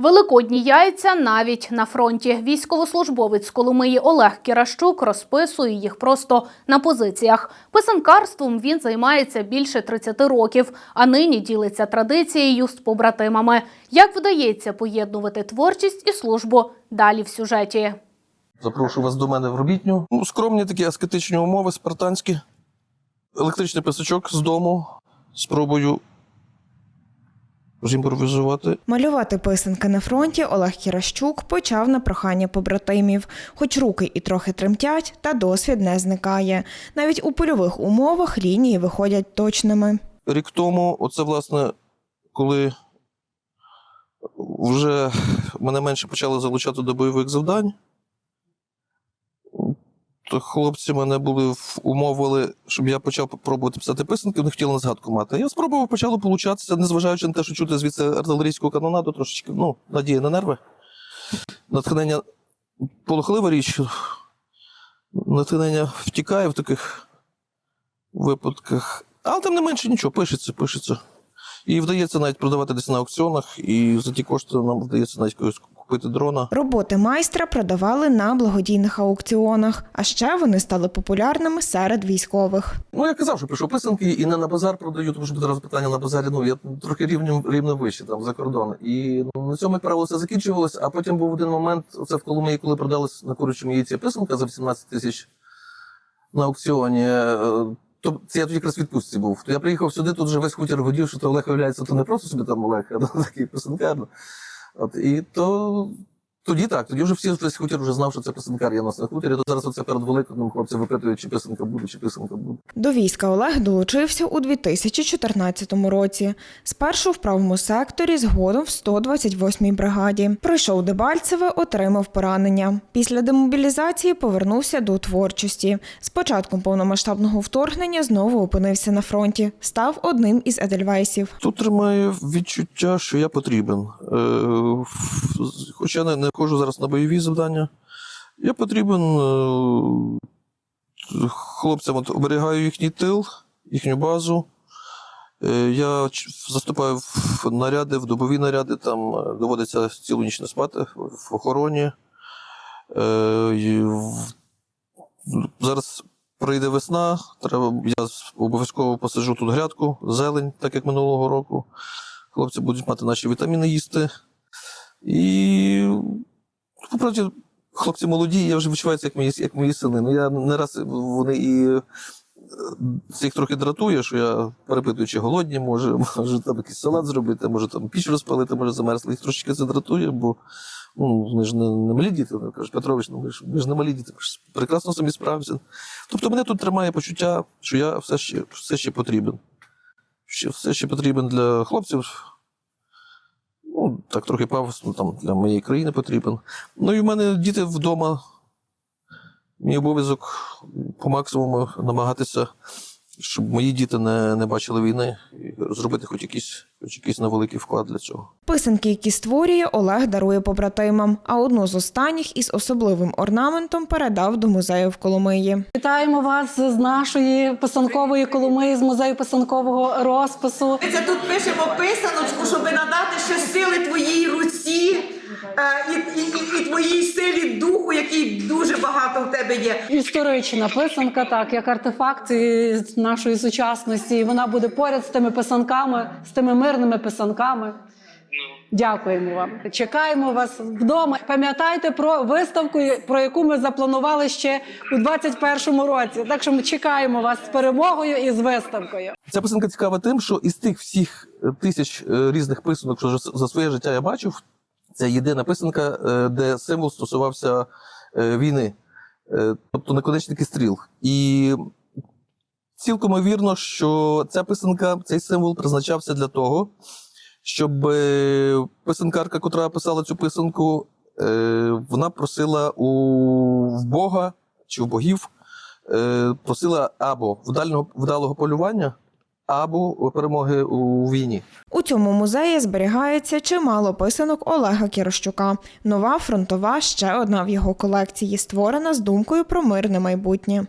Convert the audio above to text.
Великодні яйця навіть на фронті. Військовослужбовець Коломиї Олег Кіращук розписує їх просто на позиціях. Писанкарством він займається більше 30 років, а нині ділиться традицією з побратимами. Як вдається поєднувати творчість і службу? Далі в сюжеті. Запрошую вас до мене в робітню. Ну, скромні такі аскетичні умови, спартанські. Електричний писачок з дому. Спробую зімпровізувати. Малювати писанки на фронті Олег Кіращук почав на прохання побратимів. Хоч руки і трохи тремтять, та досвід не зникає. Навіть у польових умовах лінії виходять точними. Рік тому, оце, власне, коли вже мене менше почали залучати до бойових завдань, то хлопці мене були умовили, щоб я почав пробувати писати писанки, вони хотіли на згадку мати. Я спробував, почало получатися, незважаючи на те, що чути звідси артилерійську канонаду, трошечки, ну, надія на нерви. Натхнення полохлива річ. Натхнення втікає в таких випадках. Але тим не менше нічого, пишеться, пишеться. І вдається навіть продавати десь на аукціонах, і за ті кошти нам вдається навіть когось купити дрона. Роботи майстра продавали на благодійних аукціонах, а ще вони стали популярними серед військових. Ну, я казав, що пишу писанки і не на базар продаю, тому що зараз питання на базарі, ну, я трохи рівнем, рівно вище там за кордон. І ну, на цьому, як правило, все закінчувалось, а потім був один момент, це в Коломиї, коли продалась на курячому яйці писанка за 18 тисяч на аукціоні. е, То це я тоді якраз відпустці був. То я приїхав сюди, тут вже весь хутір годів, що то Олег виявляється, то не просто собі там Олег, а такий писанкар. От, і то тоді так, тоді вже всі весь хутір вже знав, що це писанкар є на хутірі. То зараз оце перед Великоднем хлопці випитують, чи писанка буде, чи писанка буде. До війська Олег долучився у 2014 році. Спершу в правому секторі, згодом в 128-й бригаді. Пройшов Дебальцеве, отримав поранення. Після демобілізації повернувся до творчості. З початком повномасштабного вторгнення знову опинився на фронті. Став одним із едельвейсів. Тут тримає відчуття, що я потрібен. Е, Хоча не ходжу зараз на бойові завдання. Я потрібен е, хлопцям, от, оберігаю їхній тил, їхню базу. Е, Я заступаю в наряди, в добові наряди, там е, доводиться цілу ніч не спати в охороні. Зараз прийде весна, треба, я обов'язково посаджу тут грядку, зелень, так як минулого року. Хлопці будуть мати наші вітаміни їсти. І насправді, хлопці молоді, я вже відчуваюся, як мої, як мої сини. Ну, я не раз вони і е, їх трохи дратує, що я перепитую, чи голодні, може, може там якийсь салат зробити, може там піч розпалити, може замерзли. Їх трошечки це дратує, бо ну, вони ж не, не малі діти. Вони кажуть, Петрович, ну ми ж, ми ж не малі діти, ми ж прекрасно самі справимося. Тобто мене тут тримає почуття, що я все ще, все ще потрібен. Все ще потрібен для хлопців. Ну, так трохи пафосно, там для моєї країни потрібен. Ну і в мене діти вдома. Мій обов'язок по максимуму намагатися, щоб мої діти не, не бачили війни, і зробити хоч якийсь, хоч якийсь невеликий вклад для цього. Писанки, які створює, Олег дарує побратимам, а одну з останніх із особливим орнаментом передав до музею в Коломиї. Вітаємо вас з нашої писанкової коломиї, з музею писанкового розпису. Це тут пишемо писаночку, щоб надати ще сили твоїй руці і, і, і, і твоїй силі духу, який дуже багато в тебе є. Історична писанка, так як артефакт нашої сучасності. І вона буде поряд з тими писанками, з тими мирними писанками. Дякуємо вам. Чекаємо вас вдома. Пам'ятайте про виставку, про яку ми запланували ще у 2021 році. Так що ми чекаємо вас з перемогою і з виставкою. Ця писанка цікава тим, що із тих всіх е, тисяч е, різних писанок, що за своє життя я бачив, це єдина писанка, е, де символ стосувався е, війни, Е, тобто наконечники стріл. І цілком ймовірно, що ця писанка, цей символ призначався для того, щоб писанкарка, котра писала цю писанку, вона просила у Бога чи в богів, просила або вдального, вдалого полювання, або перемоги у війні. У цьому музеї зберігається чимало писанок Олега Кірощука. Нова фронтова ще одна в його колекції, створена з думкою про мирне майбутнє.